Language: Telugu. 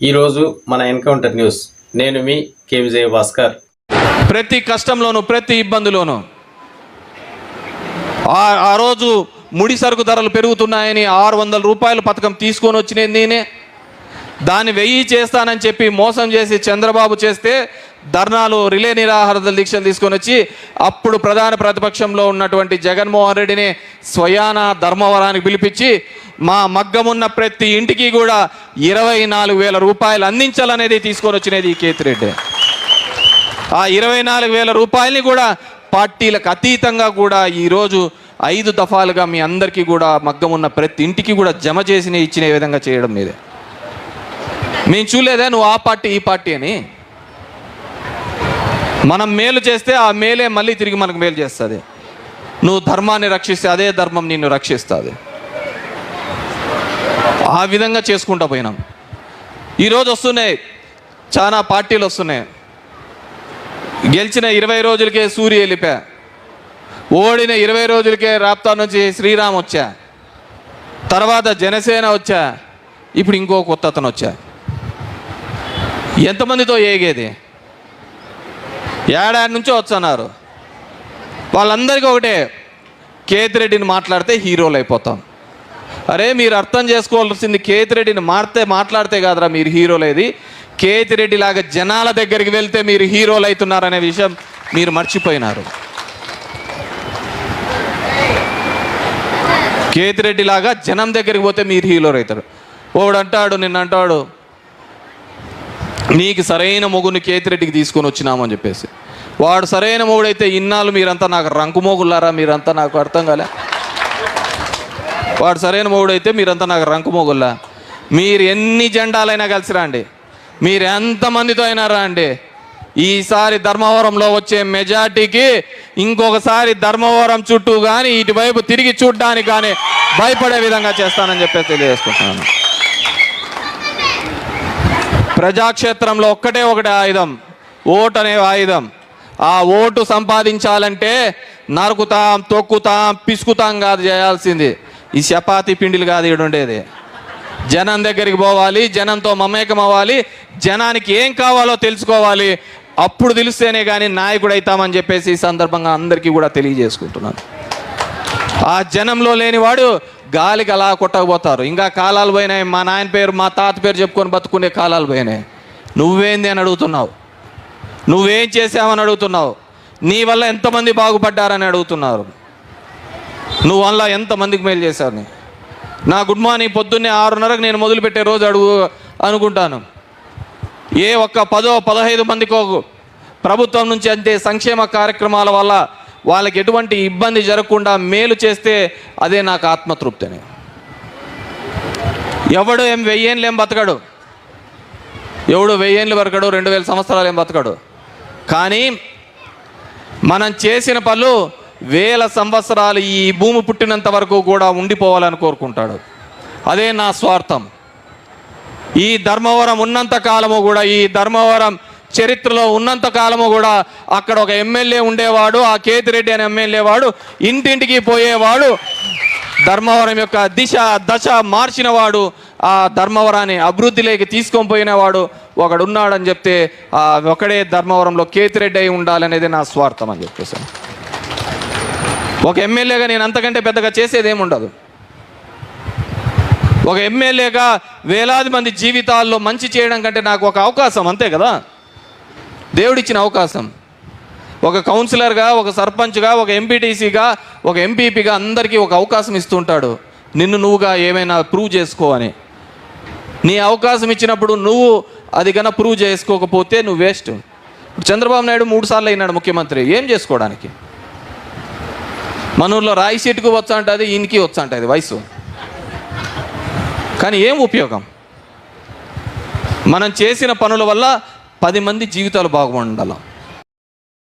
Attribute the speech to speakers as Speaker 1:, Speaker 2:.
Speaker 1: ఈరోజు మన ఎన్కౌంటర్ న్యూస్. నేను మీ కే విజయ భాస్కర్
Speaker 2: ప్రతి కష్టంలోనూ ప్రతి ఇబ్బందిలోనూ ఆ ఆ రోజు ముడి సరుకు ధరలు పెరుగుతున్నాయని ఆరు వందల రూపాయల పథకం తీసుకొని వచ్చినది నేనే. దాన్ని వెయ్యి చేస్తానని చెప్పి మోసం చేసి చంద్రబాబు చేస్తే ధర్నాలు రిలే నిరాహార దీక్షలు తీసుకొని వచ్చి అప్పుడు ప్రధాన ప్రతిపక్షంలో ఉన్నటువంటి జగన్మోహన్ రెడ్డిని స్వయాన ధర్మవరానికి పిలిపించి మా మగ్గమున్న ప్రతి ఇంటికి కూడా ఇరవై నాలుగు వేల రూపాయలు అందించాలనేది తీసుకొని వచ్చినది ఈ కేతిరెడ్డి. ఆ ఇరవై నాలుగు వేల రూపాయలని కూడా పార్టీలకు అతీతంగా కూడా ఈరోజు ఐదు దఫాలుగా మీ అందరికీ కూడా మగ్గం ఉన్న ప్రతి ఇంటికి కూడా జమ చేసిన ఇచ్చిన విధంగా చేయడం మీదే. మేము చూడలేదా నువ్వు ఆ పార్టీ ఈ పార్టీ అని. మనం మేలు చేస్తే ఆ మేలే మళ్ళీ తిరిగి మనకు మేలు చేస్తుంది. నువ్వు ధర్మాన్ని రక్షిస్తే అదే ధర్మం నిన్ను రక్షిస్తుంది. ఆ విధంగా చేసుకుంటా పోయినాం. ఈరోజు వస్తున్నాయి చాలా పార్టీలు వస్తున్నాయి. గెలిచిన ఇరవై రోజులకే సూర్య వెళ్ళిపా ఓడిన ఇరవై రోజులకే రాప్తా నుంచి శ్రీరామ్ వచ్చా. తర్వాత జనసేన వచ్చా. ఇప్పుడు ఇంకో కొత్త అతను వచ్చా. ఎంతమందితో ఏగేది? ఏడాది నుంచో వచ్చన్నారు. వాళ్ళందరికీ ఒకటే కేతిరెడ్డిని మాట్లాడితే హీరోలు అయిపోతాం. అరే మీరు అర్థం చేసుకోవాల్సింది కేతిరెడ్డిని మారితే మాట్లాడితే కాదురా మీరు హీరోలేది. కేతిరెడ్డి లాగా జనాల దగ్గరికి వెళ్తే మీరు హీరోలు అవుతున్నారనే విషయం మీరు మర్చిపోయినారు. కేతిరెడ్డి లాగా జనం దగ్గరికి పోతే మీరు హీరోలు అవుతారు. ఓడు అంటాడు నిన్న అంటాడు నీకు సరైన మొగుని కేతిరెడ్డికి తీసుకొని వచ్చినామని చెప్పేసి. వాడు సరైన మొగుడైతే ఇన్నాళ్ళు మీరంతా నాకు రంకు మొగులారా మీరంతా నాకు అర్థం కాలే. వాడు సరైన మొగుడైతే మీరంతా నాకు రంకు మొగుల్లా మీరు ఎన్ని జెండాలైనా కలిసి రండి. మీరు ఎంతమందితో అయినా రండి. ఈసారి ధర్మవరంలో వచ్చే మెజార్టీకి ఇంకొకసారి ధర్మవరం చుట్టూ కానీ ఇటువైపు తిరిగి చూడ్డానికి కానీ భయపడే విధంగా చేస్తానని చెప్పేసి తెలియజేసుకుంటున్నాను. ప్రజాక్షేత్రంలో ఒక్కటే ఒకటి ఆయుధం. ఓటు అనే ఆయుధం. ఆ ఓటు సంపాదించాలంటే నరుకుతాం తొక్కుతాం పిసుకుతాం కాదు చేయాల్సింది. ఈ చపాతీ పిండిలు కాదు ఈడ ఉండేది. జనం దగ్గరికి పోవాలి జనంతో మమేకం అవ్వాలి జనానికి ఏం కావాలో తెలుసుకోవాలి. అప్పుడు తెలిస్తేనే కానీ నాయకుడు అవుతామని చెప్పేసి ఈ సందర్భంగా అందరికీ కూడా తెలియజేసుకుంటున్నాను. ఆ జనంలో లేనివాడు గాలికి అలా కొట్టకపోతారు. ఇంకా కాలాలు పోయినాయి. మా నాయన పేరు మా తాత పేరు చెప్పుకొని బతుకునే కాలాలు పోయినాయి. నువ్వేంది అని అడుగుతున్నావు? నువ్వేం చేసావని అడుగుతున్నావు? నీ వల్ల ఎంతమంది బాగుపడ్డారని అడుగుతున్నారు. నువ్వు వల్ల ఎంతమందికి మేలు చేశావు నీ? నా గుడ్ మార్నింగ్ పొద్దున్నే ఆరున్నరకు నేను మొదలుపెట్టే రోజు అడుగు అనుకుంటాను. ఏ ఒక్క పదో పదహైదు మందికో ప్రభుత్వం నుంచి అంతే సంక్షేమ కార్యక్రమాల వల్ల వాళ్ళకి ఎటువంటి ఇబ్బంది జరగకుండా మేలు చేస్తే అదే నాకు ఆత్మతృప్తి అని ఎవడు ఏం వెయ్యేళ్ళు ఏం బతకడు? ఎవడు వెయ్యేళ్ళు బతకడు రెండు వేల సంవత్సరాలు ఏం బతకడు? కానీ మనం చేసిన పనులు వేల సంవత్సరాలు ఈ భూమి పుట్టినంత వరకు కూడా ఉండిపోవాలని కోరుకుంటాడు. అదే నా స్వార్థం. ఈ ధర్మవరం ఉన్నంత కాలము కూడా ఈ ధర్మవరం చరిత్రలో ఉన్నంత కాలము కూడా అక్కడ ఒక ఎమ్మెల్యే ఉండేవాడు ఆ కేతిరెడ్డి అనే ఎమ్మెల్యే వాడు ఇంటింటికి పోయేవాడు ధర్మవరం యొక్క దిశ దశ మార్చినవాడు ఆ ధర్మవరాన్ని అభివృద్ధిలోకి తీసుకొని పోయినవాడు ఒకడున్నాడని చెప్తే ఆ ఒకడే ధర్మవరంలో కేతిరెడ్డి అయి ఉండాలనేది నా స్వార్థం అని చెప్పేసాను ఒక ఎమ్మెల్యేగా నేను అంతకంటే పెద్దగా చేసేది ఏముండదు. ఒక ఎమ్మెల్యేగా వేలాది మంది జీవితాల్లో మంచి చేయడం కంటే నాకు ఒక అవకాశం అంతే కదా? దేవుడిచ్చిన అవకాశం. ఒక కౌన్సిలర్గా ఒక సర్పంచ్గా ఒక ఎంపీటీసీగా ఒక ఎంపీపీగా అందరికీ ఒక అవకాశం ఇస్తుంటాడు. నిన్ను నువ్వుగా ఏమైనా ప్రూవ్ చేసుకో అని. నీ అవకాశం ఇచ్చినప్పుడు నువ్వు అది కన్నా ప్రూవ్ చేసుకోకపోతే నువ్వు వేస్ట్ చంద్రబాబు నాయుడు మూడు సార్లు అయినాడు ముఖ్యమంత్రి. ఏం చేసుకోవడానికి? మన ఊర్లో రాయి సీటుకు వచ్చా ఉంటుంది ఈయనకి వచ్చా ఉంటుంది వయసు. కానీ ఏం ఉపయోగం? మనం చేసిన పనుల వల్ల పది మంది జీవితాలు బాగుండాలి